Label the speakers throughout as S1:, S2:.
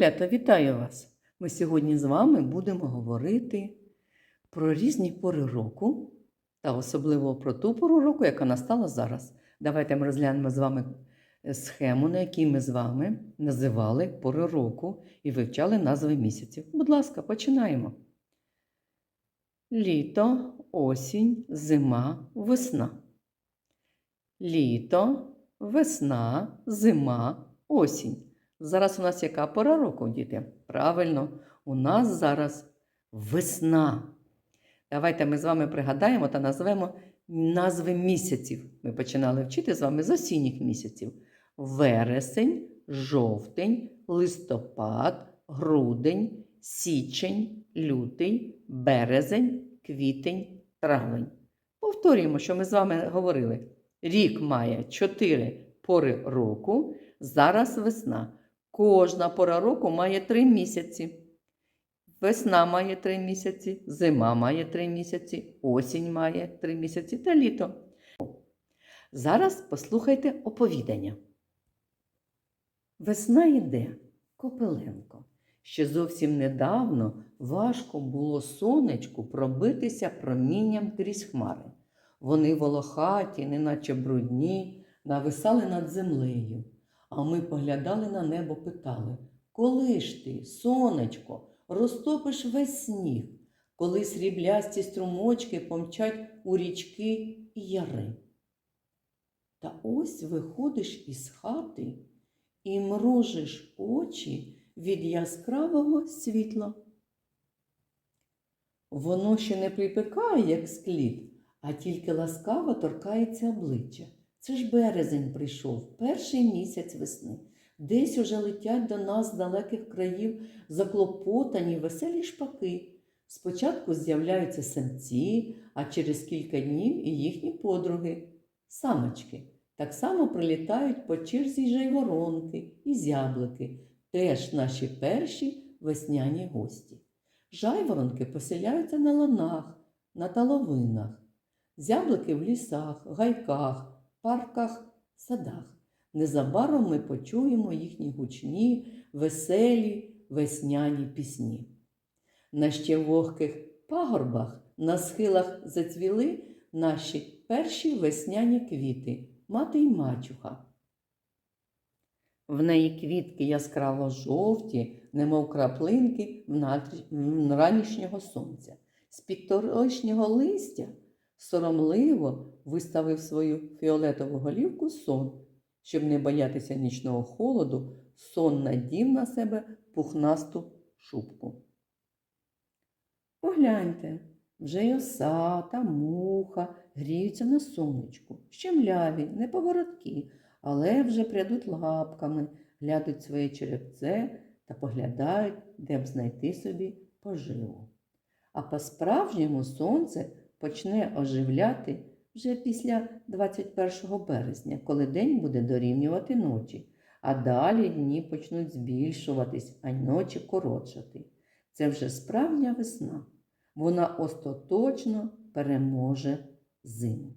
S1: Малята, вітаю вас! Ми сьогодні з вами будемо говорити про різні пори року та особливо про ту пору року, яка настала зараз. Давайте ми розглянемо з вами е, схему, на якій ми з вами називали пори року і вивчали назви місяців. Будь ласка, починаємо. Літо, осінь, зима, весна. Літо, весна, зима, осінь. Зараз у нас яка пора року, діти? Правильно, у нас зараз весна. Давайте ми з вами пригадаємо та назвемо назви місяців. Ми починали вчити з вами з осінніх місяців: вересень, жовтень, листопад, грудень, січень, лютий, березень, квітень, травень. Повторюємо, що ми з вами говорили. Рік має чотири пори року, зараз весна. Кожна пора року має три місяці. Весна має три місяці, зима має три місяці, осінь має три місяці та літо. Зараз послухайте оповідання. Весна йде, Копиленко. Ще зовсім недавно важко було сонечку пробитися промінням крізь хмари. Вони волохаті, неначе брудні, нависали над землею. А ми поглядали на небо, питали, коли ж ти, сонечко, розтопиш весь сніг, коли сріблясті струмочки помчать у річки і яри. Та ось виходиш із хати і мружиш очі від яскравого світла. Воно ще не припікає, як склід, а тільки ласкаво торкається обличчя. Це ж березень прийшов, перший місяць весни. Десь уже летять до нас з далеких країв заклопотані веселі шпаки. Спочатку з'являються самці, а через кілька днів і їхні подруги, самочки. Так само прилітають по черзі жайворонки і зяблики, теж наші перші весняні гості. Жайворонки поселяються на ланах, на таловинах, зяблики в лісах, гайках парках, садах. Незабаром ми почуємо їхні гучні, веселі, весняні пісні. На ще вогких пагорбах, на схилах зацвіли наші перші весняні квіти, мати й мачуха. В неї квітки яскраво жовті, немов краплинки в ранішнього сонця. З-під торочнього листя соромливо виставив свою фіолетову голівку сон, щоб не боятися нічного холоду, сон надів на себе пухнасту шубку. Погляньте, вже й оса та муха гріються на сонечку, щемляві, неповороткі, але вже прядуть лапками, глядуть своє черепце та поглядають, де б знайти собі поживу. А по-справжньому сонце почне оживляти вже після 21 березня, коли день буде дорівнювати ночі, а далі дні почнуть збільшуватись, а ночі коротшати. Це вже справжня весна. Вона остаточно переможе зиму.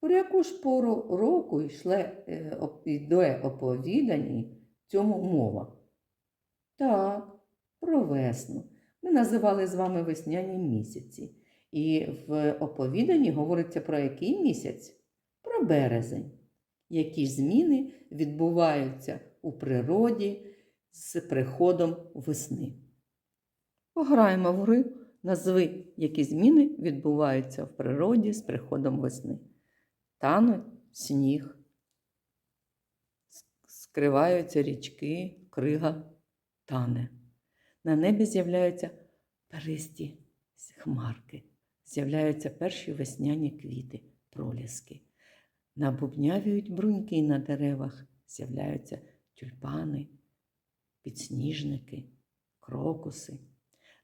S1: Про яку ж пору року йшле йде оповідані цьому мова? Так, про весну. Ми називали з вами весняні місяці. І в оповіданні говориться про який місяць? Про березень. Які зміни відбуваються у природі з приходом весни. Пограємо в гри, назви, які зміни відбуваються в природі з приходом весни. Тануть сніг, скриваються річки, крига тане. На небі з'являються перисті хмарки з'являються перші весняні квіти, проліски. Набубнявіють бруньки на деревах, з'являються тюльпани, підсніжники, крокуси.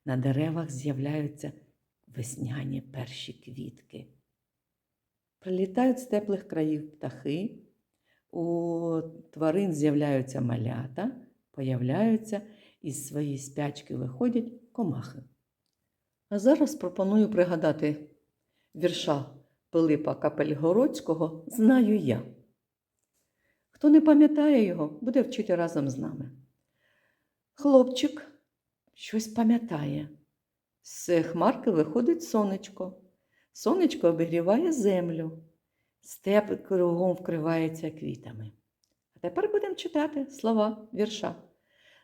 S1: На деревах з'являються весняні перші квітки. Прилітають з теплих країв птахи, у тварин з'являються малята, появляються із своєї спячки виходять комахи. А зараз пропоную пригадати вірша Пилипа Капельгородського Знаю я. Хто не пам'ятає його, буде вчити разом з нами. Хлопчик щось пам'ятає. З хмарки виходить сонечко. Сонечко обігріває землю. Степ кругом вкривається квітами. А тепер будемо читати слова вірша.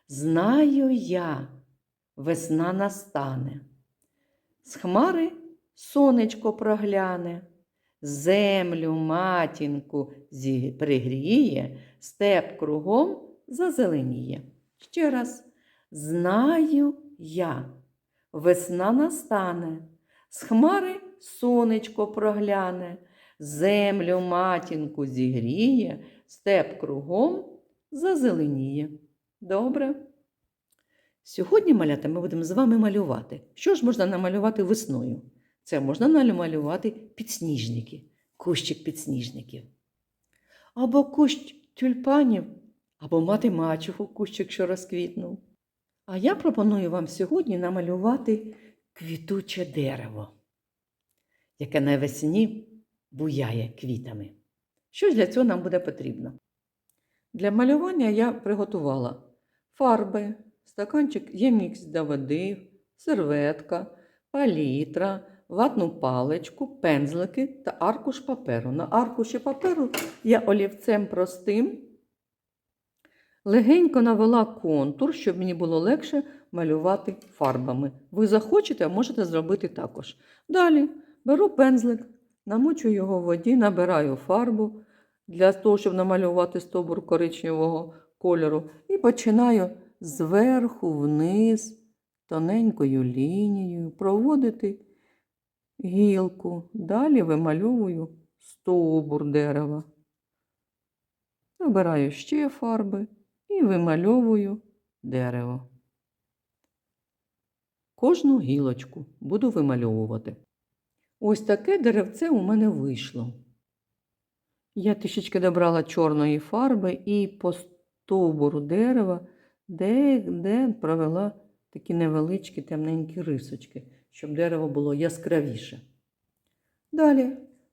S1: Знаю я, весна настане. З хмари сонечко прогляне, землю матінку пригріє, степ кругом зазеленіє. Ще раз, знаю я, весна настане, з хмари сонечко прогляне, землю матінку зігріє, степ кругом зазеленіє. Добре. Сьогодні, малята, ми будемо з вами малювати. Що ж можна намалювати весною? Це можна намалювати підсніжники, кущик підсніжників. Або кущ тюльпанів, або мати мачуху кущик, що розквітнув. А я пропоную вам сьогодні намалювати квітуче дерево, яке навесні буяє квітами. Що ж для цього нам буде потрібно? Для малювання я приготувала фарби, стаканчик ємікс для води, серветка, палітра, ватну паличку, пензлики та аркуш паперу. На аркуші паперу я олівцем простим легенько навела контур, щоб мені було легше малювати фарбами. Ви захочете, можете зробити також. Далі беру пензлик, намочую його в воді, набираю фарбу для того, щоб намалювати стовбур коричневого кольору, і починаю зверху вниз тоненькою лінією проводити гілку. Далі вимальовую стовбур дерева. Набираю ще фарби і вимальовую дерево. Кожну гілочку буду вимальовувати. Ось таке деревце у мене вийшло. Я трішечки добрала чорної фарби і по стовбуру дерева де-де провела такі невеличкі темненькі рисочки, щоб дерево було яскравіше. Далі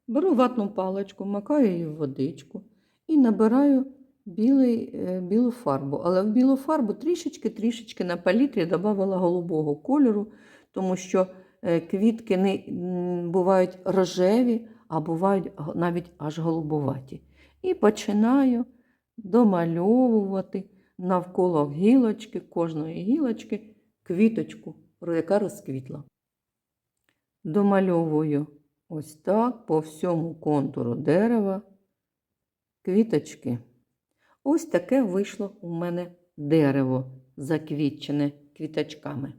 S1: беру ватну паличку, макаю її в водичку і набираю білий, е, білу фарбу. Але в білу фарбу трішечки-трішечки на палітрі додавала голубого кольору, тому що е, квітки не бувають рожеві, а бувають навіть аж голубоваті. І починаю домальовувати навколо гілочки, кожної гілочки, квіточку, яка розквітла. Домальовую ось так по всьому контуру дерева квіточки. Ось таке вийшло у мене дерево, заквітчене квіточками.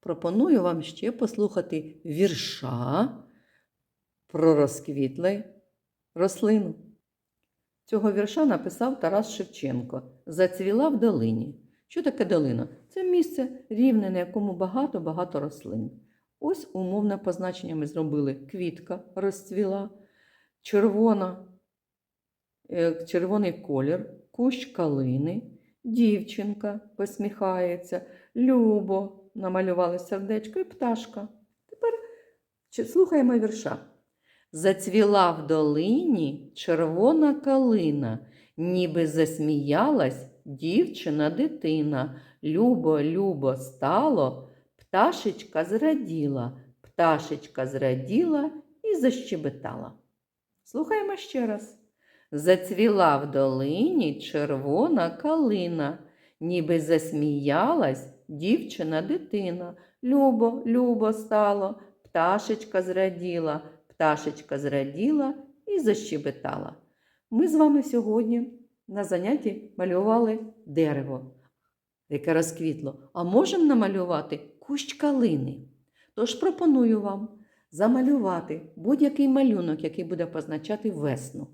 S1: Пропоную вам ще послухати вірша про розквітлий рослину. Цього вірша написав Тарас Шевченко Зацвіла в долині. Що таке долина? Це місце рівне, на якому багато-багато рослин. Ось умовне позначення ми зробили: квітка розцвіла, червона, е, червоний колір, кущ калини, дівчинка посміхається, любо намалювали сердечко і пташка. Тепер слухаємо вірша. Зацвіла в долині червона калина, ніби засміялась дівчина дитина. Любо, любо стало, пташечка зраділа, пташечка зраділа і защебетала. Слухаємо ще раз. Зацвіла в долині червона калина, ніби засміялась дівчина дитина. Любо, любо стало, пташечка зраділа, пташечка зраділа і защебетала. Ми з вами сьогодні на занятті малювали дерево, яке розквітло, а можемо намалювати кущ калини. Тож пропоную вам замалювати будь-який малюнок, який буде позначати весну,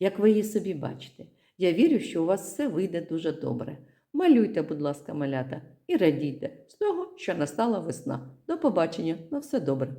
S1: як ви її собі бачите. Я вірю, що у вас все вийде дуже добре. Малюйте, будь ласка, малята, і радійте з того, що настала весна. До побачення, на все добре!